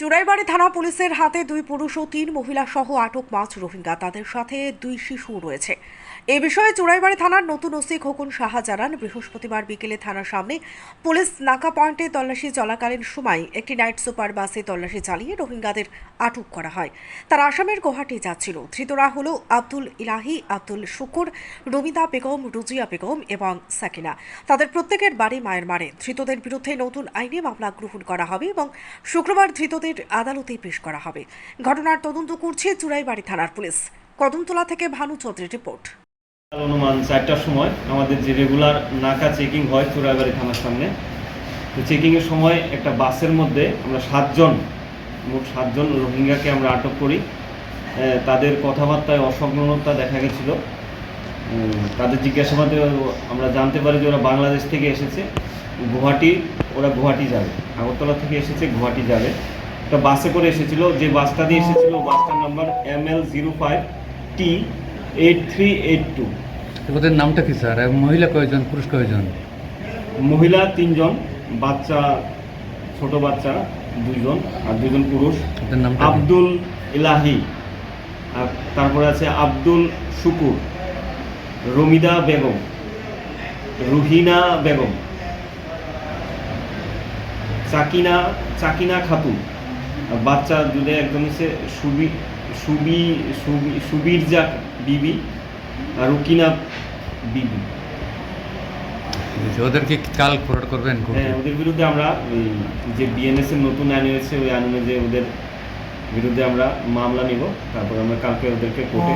চুরাইবাড়ি থানা পুলিশের হাতে দুই পুরুষ ও তিন মহিলা সহ আটক পাঁচ রোহিঙ্গা। তাদের সাথে দুই শিশু রয়েছে। এ বিষয়ে চুরাইবাড়ি থানার নতুন ওসি খোকন সাহা জানান, বৃহস্পতিবার বিকেলে থানার সামনে পুলিশ নাকা পয়েন্টে তল্লাশি চলাকালীন সময় একটি নাইট সুপার বাসে তল্লাশি চালিয়ে রোহিঙ্গাদের আটক করা হয়। তারা আসামের গুয়াহাটি যাচ্ছিল। ধৃতরা হল আব্দুল ইলাহি, আব্দুল শুকুর, রমিতা বেগম, রুজিয়া বেগম এবং সাকিনা। তাদের প্রত্যেকের বাড়ি মায়ের মারে। ধৃতদের বিরুদ্ধে নতুন আইনে মামলা গ্রহণ করা হবে এবং শুক্রবার ধৃতদের আদালতে পেশ করা হবে। ঘটনার তদন্ত করছে চুরাইবাড়ি থানার পুলিশ। কদমতলা থেকে ভানু চৌধুরীর রিপোর্ট। অনুমান চারটার সময় আমাদের যে রেগুলার নাকা চেকিং হয় চোরাইবাড়ি থানার সামনে, তো চেকিংয়ের সময় একটা বাসের মধ্যে আমরা সাতজন, মোট সাতজন রোহিঙ্গাকে আমরা আটক করি। তাদের কথাবার্তায় অসংলগ্নতা দেখা গেছিল। তাদের জিজ্ঞাসাবাদে আমরা জানতে পারি যে ওরা বাংলাদেশ থেকে এসেছে। গুয়াহাটি, ওরা গুয়াহাটি যাবে। আগরতলা থেকে এসেছে, গুয়াহাটি যাবে। একটা বাসে করে এসেছিল। যে বাসটা দিয়ে এসেছিল বাসটার number M L zero five T eight three eight two ওদের নামটা কি স্যার মহিলা কয়জন পুরুষ কয়জন? মহিলা তিনজন বাচ্চা ছোট বাচ্চা দুজন আর দুজন পুরুষ। আব্দুল ইলাহি। আর তারপরে আছে আব্দুল শুকুর রমিদা বেগম রুহিনা বেগম চাকিনা চাকিনা খাতুন। বাচ্চা দুধে একদম হচ্ছে সুবি সুবি সুবি সুবীরজা বিবি আর রুকিনা বিবি। ওদেরকে কাল ফরওয়ার্ড করবেন হ্যাঁ ওদের বিরুদ্ধে আমরা যে বিএনএস এর নতুন আইন হয়েছে ওই আইন অনুযায়ী ওদের বিরুদ্ধে আমরা মামলা নিব তারপর আমরা কালকে ওদেরকে কোর্টে